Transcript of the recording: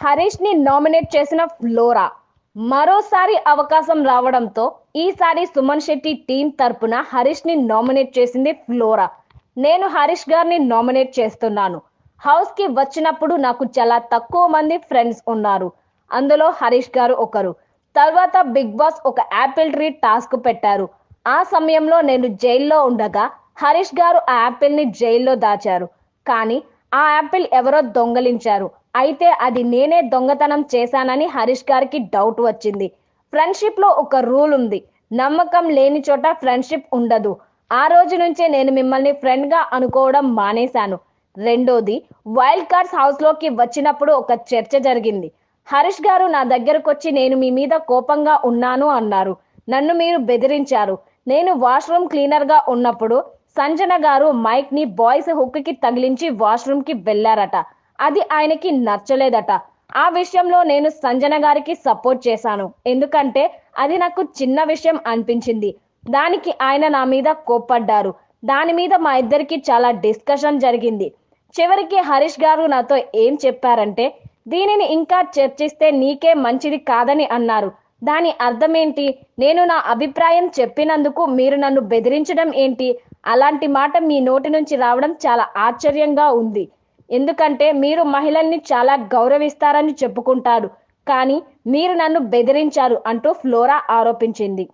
హరీష్ని nominate చేసిన flora మరోసారి అవకాశం రావడంతో ఈసారి సుమన్ శెట్టి టీం తరపున హరీష్ని నామినేట్ చేసింది ఫ్లోరా నేను హరీష్ గారిని నామినేట్ చేస్తున్నాను. హౌస్కి వచ్చినప్పుడు నాకు చాలా తక్కువ మంది ఫ్రెండ్స్ ఉన్నారు. అందులో హరీష్ గారు ఒకరు. తర్వాత బిగ్ బాస్ ఒక యాపిల్ ట్రీ టాస్క్ పెట్టారు. ఆ సమయంలో నేను జైల్లో ఉండగా హరీష్ గారు ఆ యాపిల్ని జైల్లో దాచారు. కానీ ఆ యాపిల్ ఎవరో దొంగలించారు. అయితే అది నేనే దొంగతనం చేశానని హరీష్ గారికి డౌట్ వచ్చింది. ఫ్రెండ్షిప్లో ఒక రూల్ ఉంది. నమ్మకం లేని చోట ఫ్రెండ్షిప్ ఉండదు. ఆ రోజు నుంచే నేను మిమ్మల్ని ఫ్రెండ్గా అనుకోవడం మానేశాను. రెండోది వైల్డ్ కార్డ్స్ హౌస్లోకి వచ్చినప్పుడు ఒక చర్చ జరిగింది. హరీష్ గారు నా దగ్గరకు వచ్చి నేను మీ మీద కోపంగా ఉన్నాను అన్నారు. నన్ను మీరు బెదిరించారు. నేను వాష్రూమ్ క్లీనర్గా ఉన్నప్పుడు సంజన గారు మైక్ని బాయ్స్ హుక్కి తగిలించి వాష్రూమ్కి వెళ్ళారట అది ఆయనకి నచ్చలేదట. ఆ విషయంలో నేను సంజన గారికి సపోర్ట్ చేశాను. ఎందుకంటే అది నాకు చిన్న విషయం అనిపించింది. దానికి ఆయన నా మీద కోప్పడ్డారు. దాని మీద మా ఇద్దరికి చాలా డిస్కషన్ జరిగింది. చివరికి హరీష్ గారు నాతో ఏం చెప్పారంటే దీనిని ఇంకా చర్చిస్తే నీకే మంచిది కాదని అన్నారు. దాని అర్థమేంటి? నేను నా అభిప్రాయం చెప్పినందుకు మీరు నన్ను బెదిరించడం ఏంటి? అలాంటి మాట మీ నోటి నుంచి రావడం చాలా ఆశ్చర్యంగా ఉంది. ఎందుకంటే మీరు మహిళల్ని చాలా గౌరవిస్తారని చెప్పుకుంటారు. కానీ మీరు నన్ను బెదిరించారు అంటూ ఫ్లోరా ఆరోపించింది.